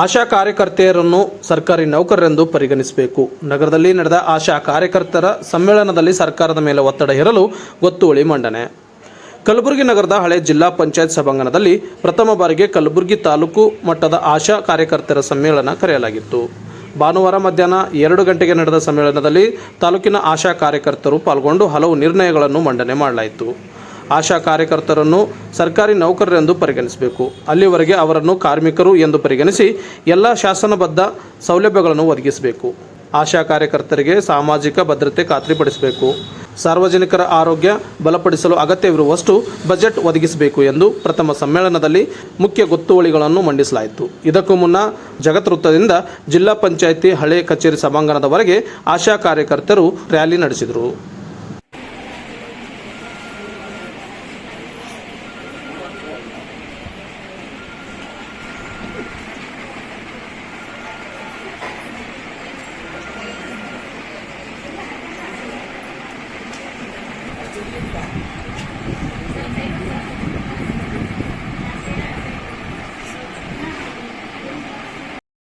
ಆಶಾ ಕಾರ್ಯಕರ್ತೆಯರನ್ನು ಸರ್ಕಾರಿ ನೌಕರರೆಂದು ಪರಿಗಣಿಸಬೇಕು. ನಗರದಲ್ಲಿ ನಡೆದ ಆಶಾ ಕಾರ್ಯಕರ್ತರ ಸಮ್ಮೇಳನದಲ್ಲಿ ಸರ್ಕಾರದ ಮೇಲೆ ಒತ್ತಡ ಹೇರಲು ಗೊತ್ತುವಳಿ ಮಂಡನೆ. ಕಲಬುರಗಿ ನಗರದ ಹಳೆ ಜಿಲ್ಲಾ ಪಂಚಾಯತ್ ಸಭಾಂಗಣದಲ್ಲಿ ಪ್ರಥಮ ಬಾರಿಗೆ ಕಲಬುರಗಿ ತಾಲೂಕು ಮಟ್ಟದ ಆಶಾ ಕಾರ್ಯಕರ್ತರ ಸಮ್ಮೇಳನ ಕರೆಯಲಾಗಿತ್ತು. ಭಾನುವಾರ ಮಧ್ಯಾಹ್ನ ಎರಡು ಗಂಟೆಗೆ ನಡೆದ ಸಮ್ಮೇಳನದಲ್ಲಿ ತಾಲೂಕಿನ ಆಶಾ ಕಾರ್ಯಕರ್ತರು ಪಾಲ್ಗೊಂಡು ಹಲವು ನಿರ್ಣಯಗಳನ್ನು ಮಂಡನೆ ಮಾಡಲಾಯಿತು. ಆಶಾ ಕಾರ್ಯಕರ್ತರನ್ನು ಸರ್ಕಾರಿ ನೌಕರರೆಂದು ಪರಿಗಣಿಸಬೇಕು. ಅಲ್ಲಿವರೆಗೆ ಅವರನ್ನು ಕಾರ್ಮಿಕರು ಎಂದು ಪರಿಗಣಿಸಿ ಎಲ್ಲ ಶಾಸನಬದ್ಧ ಸೌಲಭ್ಯಗಳನ್ನು ಒದಗಿಸಬೇಕು. ಆಶಾ ಕಾರ್ಯಕರ್ತರಿಗೆ ಸಾಮಾಜಿಕ ಭದ್ರತೆ ಖಾತ್ರಿಪಡಿಸಬೇಕು. ಸಾರ್ವಜನಿಕರ ಆರೋಗ್ಯ ಬಲಪಡಿಸಲು ಅಗತ್ಯವಿರುವಷ್ಟು ಬಜೆಟ್ ಒದಗಿಸಬೇಕು ಎಂದು ಪ್ರಥಮ ಸಮ್ಮೇಳನದಲ್ಲಿ ಮುಖ್ಯ ಗೊತ್ತುವಳಿಗಳನ್ನು ಮಂಡಿಸಲಾಯಿತು. ಇದಕ್ಕೂ ಮುನ್ನ ಜಗತ್ ವೃತ್ತದಿಂದ ಜಿಲ್ಲಾ ಪಂಚಾಯಿತಿ ಹಳೆ ಕಚೇರಿ ಸಭಾಂಗಣದವರೆಗೆ ಆಶಾ ಕಾರ್ಯಕರ್ತರು ರ್ಯಾಲಿ ನಡೆಸಿದರು. いい。